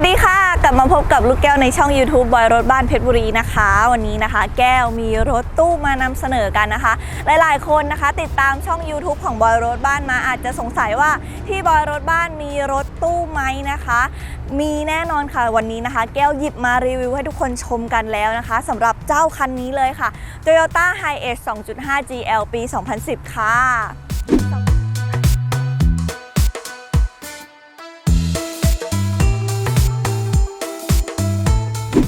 ัสดีค่ะ กลับมาพบกับลูกแก้วในช่อง YouTube บอยรถบ้านเพชรบุรีนะคะ วันนี้นะคะ แก้วมีรถตู้มานำเสนอกันนะคะ หลายๆ คนนะคะ ติดตามช่อง YouTube ของบอยรถบ้านมาอาจจะสงสัยว่าที่บอยรถบ้านมีรถตู้ไหมนะคะ มีแน่นอนค่ะวันนี้นะคะ แก้วหยิบมารีวิวให้ทุกคนชมกันแล้วนะคะสำหรับเจ้าคันนี้เลยค่ะ Toyota Hiace 2.5 GL ปี 2010 ค่ะ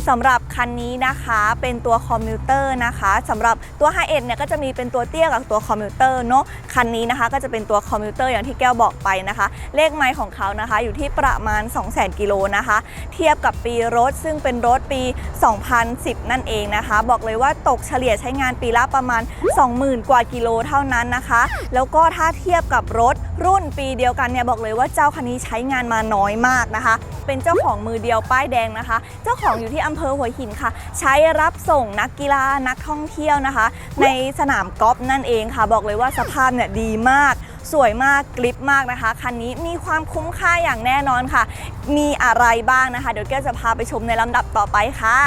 สำหรับคันนี้นะคะเป็นตัวคอมพิวเตอร์นะคะสำหรับตัว h 5เนี่ยก็จะมีเป็นตัวเตี้ยกับตัวคอมพิวเตอร์เนาะคันนี้นะคะก็จะเป็นตัวคอมพิวเตอร์อย่างที่แก้วบอกไปนะคะ เลขไมล์ของเขานะคะ อยู่ที่ประมาณ 200,000กิโลนะคะ เทียบกับปีรถซึ่งเป็นรถปี 2010 นั่นเองนะคะ บอกเลยว่าตกเฉลี่ยใช้งานปีละประมาณ 20,000 กว่ากิโลเท่านั้นนะคะ แล้วก็ถ้าเทียบกับรถรุ่นปีเดียวกันเนี่ยบอกเลยว่าเจ้าคันนี้ใช้งานมาน้อยมากนะคะ เป็นเจ้าของมือเดียวป้ายแดงนะคะ เจ้าของอยู่ที่อำเภอหัวหินค่ะ ใช้รับส่งนักกีฬานักท่องเที่ยวนะคะ ในสนามกอล์ฟนั่นเองค่ะ บอกเลยว่าสภาพเนี่ยดีมากสวยมากกริปมากนะคะ คันนี้มีความคุ้มค่าอย่างแน่นอนค่ะ มีอะไรบ้างนะคะ เดี๋ยวแก้จะพาไปชมในลำดับต่อไปค่ะ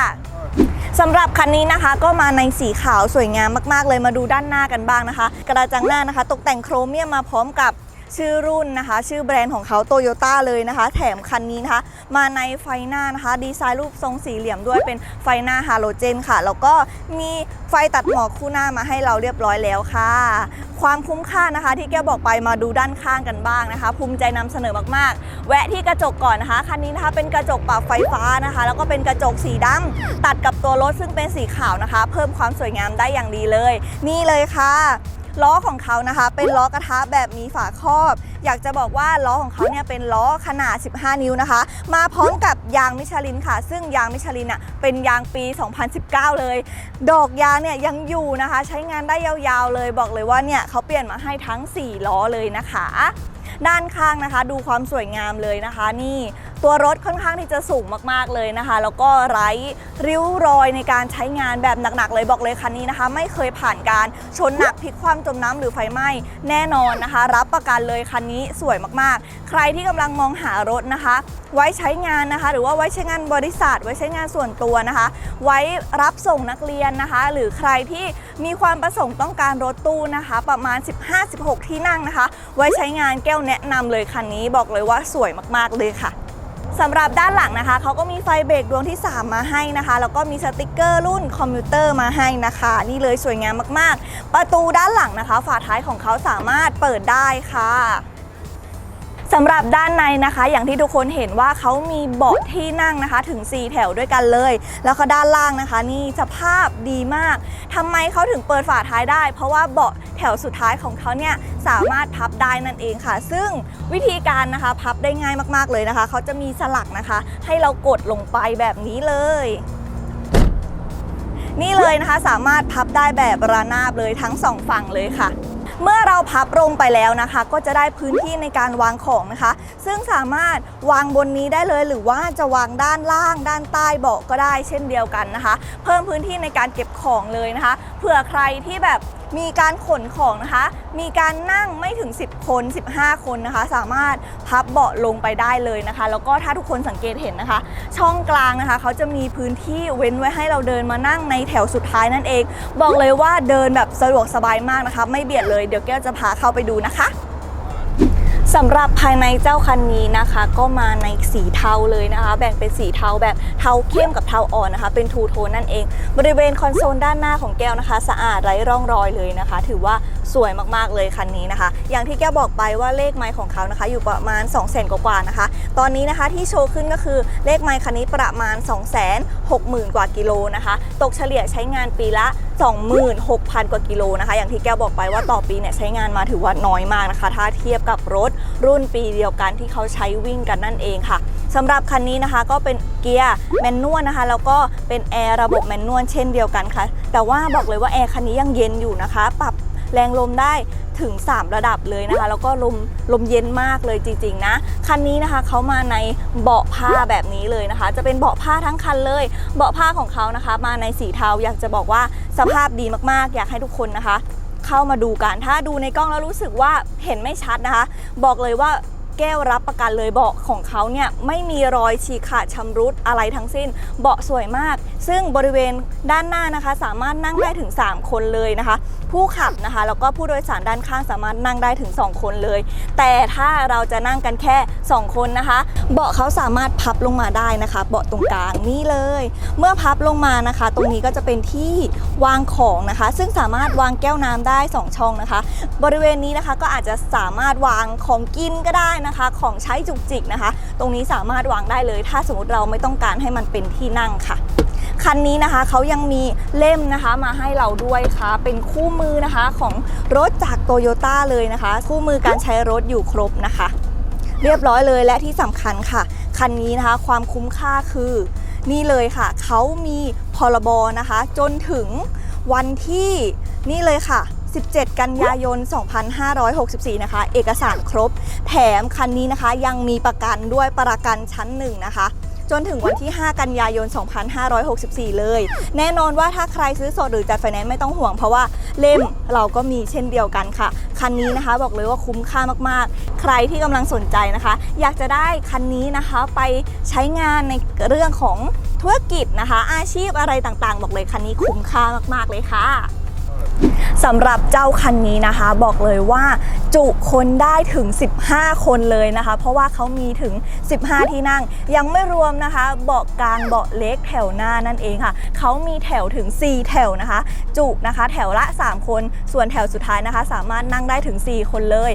สำหรับคันนี้นะคะก็มาในสีขาวสวยงามมาก ๆ เลยมาดูด้านหน้ากันบ้างนะคะ กระจังหน้านะคะ ตกแต่งโครเมียมมาพร้อมกับ ชื่อรุ่นนะคะ ชื่อแบรนด์ของเขาโตโยต้าเลยนะคะ แถมคันนี้นะคะ มาในไฟหน้านะคะ ดีไซน์รูปทรงสี่เหลี่ยมด้วยเป็นไฟหน้าฮาโลเจนค่ะ แล้วก็มีไฟตัดหมอกคู่หน้ามาให้เราเรียบร้อยแล้วค่ะ ความคุ้มค่านะคะ ที่แกบอกไปมาดูด้านข้างกันบ้างนะคะ ภูมิใจนำเสนอมากๆ แวะที่กระจกก่อนนะคะคันนี้นะคะเป็นกระจกปรับไฟฟ้านะคะ แล้วก็เป็นกระจกสีดำตัดกับตัวรถซึ่งเป็นสีขาวนะคะ เพิ่มความสวยงามได้อย่างดีเลย นี่เลยค่ะ ล้อของเขานะคะ เป็นล้อกระทะแบบมีฝาครอบ อยากจะบอกว่าล้อของเขาเนี่ยเป็นล้อขนาด 15 นิ้วนะคะ มาพร้อมกับยางมิชลินค่ะ ซึ่งยางมิชลินอะเป็นยางปี 2019 เลย ดอกยางเนี่ยยังอยู่นะคะ ใช้งานได้ยาวๆเลย บอกเลยว่าเนี่ยเขาเปลี่ยนมาให้ทั้ง 4 ล้อเลยนะคะ ด้านข้างนะคะ ดูความสวยงามเลยนะคะ นี่ตัวรถค่อนข้างที่จะสูงมากๆเลยนะคะ แล้วก็ไร้ริ้วรอยในการใช้งานแบบหนักๆเลยบอกเลยคันนี้นะคะ ไม่เคยผ่านการชนหนักพลิกคว่ำจมน้ำหรือไฟไหม้แน่นอนนะคะ รับประกันเลยคันนี้สวยมากๆ ใครที่กำลังมองหารถนะคะ ไว้ใช้งานนะคะ หรือว่าไว้ใช้งานบริษัท ไว้ใช้งานส่วนตัวนะคะ ไว้รับส่งนักเรียนนะคะ หรือใครที่มีความประสงค์ต้องการรถตู้นะคะ ประมาณ 15-16 ที่นั่งนะคะ ไว้ใช้งานแก้วแนะนำเลยคันนี้บอกเลยว่าสวยมากๆเลยค่ะสำหรับด้านหลังนะคะเขาก็มีไฟเบรกดวงที่ 3 มาให้นะคะ แล้วก็มีสติกเกอร์รุ่นคอมพิวเตอร์มาให้นะคะ นี่เลยสวยงามมากๆ ประตูด้านหลังนะคะ ฝาท้ายของเขาสามารถเปิดได้ค่ะ สำหรับด้านในนะคะ อย่างที่ทุกคนเห็นว่าเขามีเบาะที่นั่งนะคะถึง 4 แถวด้วยกันเลย แล้วก็ด้านล่างนะคะ นี่สภาพดีมากทำไมเขาถึงเปิดฝาท้ายได้ เพราะว่าเบาะแถวสุดท้ายของเขาเนี่ยสามารถพับได้นั่นเองค่ะ ซึ่งวิธีการนะคะพับได้ง่ายมากๆเลยนะคะเขาจะมีสลักนะคะ ให้เรากดลงไปแบบนี้เลยนี่เลยนะคะสามารถพับได้แบบระนาบเลยทั้งสองฝั่งเลยค่ะ เมื่อเราพับลงไปแล้วนะคะ ก็จะได้พื้นที่ในการวางของนะคะ ซึ่งสามารถวางบนนี้ได้เลยหรือว่าจะวางด้านล่าง ด้านใต้เบาะก็ได้เช่นเดียวกันนะคะ เพิ่มพื้นที่ในการเก็บของเลยนะคะเผื่อใครที่แบบ มีการขนของนะคะ มีการนั่งไม่ถึง 10 คน 15 คนนะคะ สามารถพับเบาะลงไปได้เลยนะคะ แล้วก็ถ้าทุกคนสังเกตเห็นนะคะ ช่องกลางนะคะเขาจะมีพื้นที่เว้นไว้ให้เราเดินมานั่งในแถวสุดท้ายนั่นเอง บอกเลยว่าเดินแบบสะดวกสบายมากนะคะ ไม่เบียดเลยเดี๋ยวแก้วจะพาเข้าไปดูนะคะ สำหรับภายในเจ้าคันนี้นะคะ ก็มาในสีเทาเลยนะคะ แบ่งเป็นสีเทาแบบเทาเข้มกับเทาอ่อนนะคะ เป็นทูโทนนั่นเอง บริเวณคอนโซลด้านหน้าของแก้วนะคะ สะอาดไร้ร่องรอยเลยนะคะ ถือว่าสวยมากๆเลยคันนี้นะคะ อย่างที่แกบอกไปว่าเลขไมล์ของเขานะคะ อยู่ประมาณ 2 0 0 0 0 0กว่าๆนะคะ ตอนนี้นะคะที่โชว์ขึ้นก็คือเลขไมล์คันนี้ประมาณ 2 6 0 0 0 0 กว่ากิโลนะคะ ตกเฉลี่ยใช้งานปีละ 26,000 กว่ากิโลนะคะ อย่างที่แกบอกไปว่าต่อปีเนี่ยใช้งานมาถือว่าน้อยมากนะคะ ถ้าเทียบกับรถรุ่นปีเดียวกันที่เขาใช้วิ่งกันนั่นเองค่ะสำหรับคันนี้นะคะก็เป็นเกียร์แมนนวลนะคะ แล้วก็เป็นแอร์ระบบแมนนวลเช่นเดียวกันค่ะ แต่ว่าบอกเลยว่าแอร์คันนี้ยังเย็นอยู่นะคะ ปรับ แรงลมได้ถึง 3 ระดับเลยนะคะ แล้วก็ลมลมเย็นมากเลยจริงๆนะ คันนี้นะคะเขามาในเบาะผ้าแบบนี้เลยนะคะ จะเป็นเบาะผ้าทั้งคันเลย เบาะผ้าของเขานะคะ มาในสีเทาอยากจะบอกว่าสภาพดีมากๆ อยากให้ทุกคนนะคะ เข้ามาดูกันถ้าดูในกล้องแล้วรู้สึกว่าเห็นไม่ชัดนะคะ บอกเลยว่าแก้วรับประกันเลยเบาะของเขาเนี่ยไม่มีรอยฉีกขาดชำรุดอะไรทั้งสิ้น เบาะสวยมาก ซึ่งบริเวณด้านหน้านะคะ สามารถนั่งได้ถึง 3 คนเลยนะคะ ผู้ขับนะคะ แล้วก็ผู้โดยสารด้านข้างสามารถนั่งได้ถึง 2 คนเลย แต่ถ้าเราจะนั่งกันแค่ 2 คนนะคะ เบาะเขาสามารถพับลงมาได้นะคะ เบาะตรงกลางนี่เลย เมื่อพับลงมานะคะ ตรงนี้ก็จะเป็นที่วางของนะคะ ซึ่งสามารถวางแก้วน้ำได้ 2 ช่องนะคะ บริเวณนี้นะคะก็อาจจะสามารถวางของกินก็ได้นะคะ ของใช้จุกจิกนะคะ ตรงนี้สามารถวางได้เลย ถ้าสมมติเราไม่ต้องการให้มันเป็นที่นั่งค่ะ คันนี้นะคะเขายังมีเล่มนะคะมาให้เราด้วยค่ะ เป็นคู่มือนะคะของรถจากโตโยต้าเลยนะคะ คู่มือการใช้รถอยู่ครบนะคะ เรียบร้อยเลยและที่สำคัญค่ะ คันนี้นะคะความคุ้มค่าคือ นี่เลยค่ะ เขามีพรบนะคะ จนถึงวันที่นี่เลยค่ะ17 กันยายน 2564 นะคะ เอกสารครบ แถมคันนี้นะคะยังมีประกันด้วยประกันชั้นหนึ่งนะคะ จนถึงวันที่ 5 กันยายน 2564 เลย แน่นอนว่าถ้าใครซื้อสดหรือจัดไฟแนนซ์ไม่ต้องห่วง เพราะว่าเล่มเราก็มีเช่นเดียวกันค่ะ คันนี้นะคะบอกเลยว่าคุ้มค่ามากๆ ใครที่กำลังสนใจนะคะ อยากจะได้คันนี้นะคะไปใช้งานในเรื่องของธุรกิจนะคะ อาชีพอะไรต่างๆ บอกเลยคันนี้คุ้มค่ามากๆเลยค่ะ สำหรับเจ้าคันนี้นะคะ บอกเลยว่าจุคนได้ถึง 15 คนเลยนะคะ เพราะว่าเขามีถึง 15 ที่นั่ง ยังไม่รวมนะคะ เบาะกลางเบาะเล็กแถวหน้านั่นเองค่ะ เขามีแถวถึง 4 แถวนะคะ จุนะคะ แถวละ 3 คน ส่วนแถวสุดท้ายนะคะ สามารถนั่งได้ถึง 4 คนเลย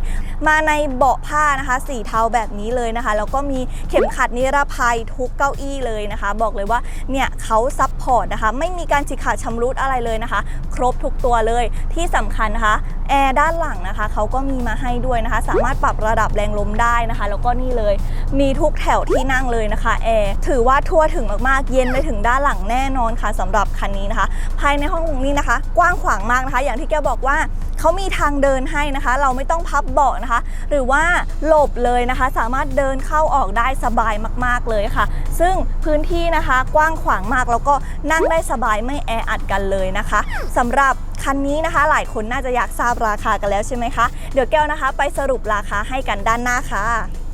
มาในเบาะผ้านะคะ สีเทาแบบนี้เลยนะคะ แล้วก็มีเข็มขัดนิรภัยทุกเก้าอี้เลยนะคะ บอกเลยว่าเนี่ยเขาซับพอร์ตนะคะ ไม่มีการฉีกขาดชำรุดอะไรเลยนะคะ ครบทุกตัวเลย ที่สำคัญนะคะแอร์ด้านหลังนะคะเขาก็มีมาให้ด้วยนะคะ สามารถปรับระดับแรงลมได้นะคะ แล้วก็นี่เลยมีทุกแถวที่นั่งเลยนะคะแอร์ถือว่าทั่วถึงมากๆ เย็นไปถึงด้านหลังแน่นอนค่ะสำหรับคันนี้นะคะ ภายในห้องนี้นะคะ กว้างขวางมากนะคะ อย่างที่แกบอกว่า เขามีทางเดินให้นะคะ เราไม่ต้องพับเบาะนะคะ หรือว่าหลบเลยนะคะ สามารถเดินเข้าออกได้สบายมาก ๆเลยค่ะ ซึ่งพื้นที่นะคะกว้างขวางมากแล้วก็นั่งได้สบายไม่แออัดกันเลยนะคะสำหรับคันนี้นะคะ หลายคนน่าจะอยากทราบราคากันแล้วใช่ไหมคะ เดี๋ยวแก้วนะคะ ไปสรุปราคาให้กันด้านหน้าค่ะ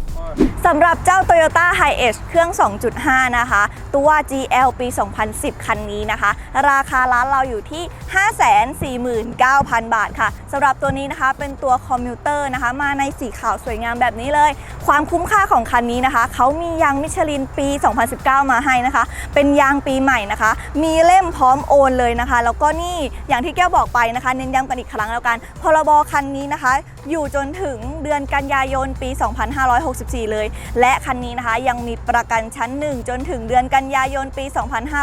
สำหรับเจ้า Toyota Hiace เครื่อง 2.5 นะคะ ตัว GL ปี 2010 คันนี้นะคะ ราคาร้านเราอยู่ที่ 549,000 บาทค่ะสำหรับตัวนี้นะคะเป็นตัวคอมมิวเตอร์นะคะ มาในสีขาวสวยงามแบบนี้เลย ความคุ้มค่าของคันนี้นะคะ เขามียางมิชลินปี 2019 มาให้นะคะ เป็นยางปีใหม่นะคะ มีเล่มพร้อมโอนเลยนะคะ แล้วก็นี่อย่างที่แก้วบอกไปนะคะ เน้นย้ำกันอีกครั้งแล้วกันพรบคันนี้นะคะ อยู่จนถึงเดือนกันยายนปี 2564 เลย และคันนี้นะคะยังมีประกันชั้น 1 จนถึงเดือนกันยายนปี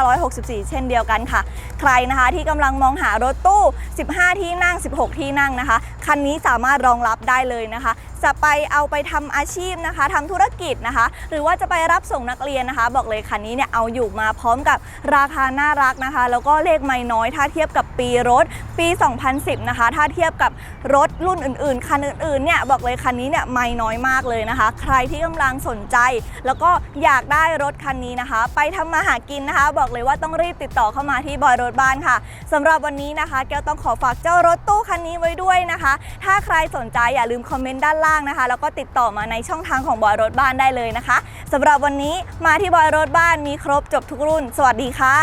2564 เช่นเดียวกันค่ะ ใครนะคะที่กำลังมองหารถตู้ 15 ที่นั่ง 16 ที่นั่งนะคะ คันนี้สามารถรองรับได้เลยนะคะ จะไปเอาไปทำอาชีพนะคะทำธุรกิจนะคะ หรือว่าจะไปรับส่งนักเรียนนะคะ บอกเลยคันนี้เนี่ยเอาอยู่มาพร้อมกับราคาน่ารักนะคะ แล้วก็เลขไม่น้อยถ้าเทียบกับปีรถปี 2010 นะคะ ถ้าเทียบกับรถรุ่นอื่นๆ คันอื่นๆเนี่ยบอกเลยคันนี้เนี่ยไม่น้อยมากเลยนะคะ ใครที่กำลังสนใจ แล้วก็อยากได้รถคันนี้นะคะ ไปทำมาหากินนะคะ บอกเลยว่าต้องรีบติดต่อเข้ามาที่บอยรถบ้านค่ะสำหรับวันนี้นะคะ แก้วต้องขอฝากเจ้ารถตู้คันนี้ไว้ด้วยนะคะ ถ้าใครสนใจอย่าลืมคอมเมนต์ด้านล่างางนะคะ แล้วก็ติดต่อมาในช่องทางของบอยรถบ้านได้เลยนะคะสำหรับวันนี้มาที่บอยรถบ้านมีครบจบทุกรุ่น สวัสดีค่ะ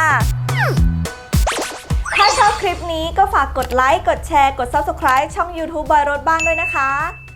ถ้าชอบคลิปนี้ก็ฝากกดไลค์ กดแชร์ กด Subscribe ช่อง YouTube บอยรถบ้านด้วยนะคะ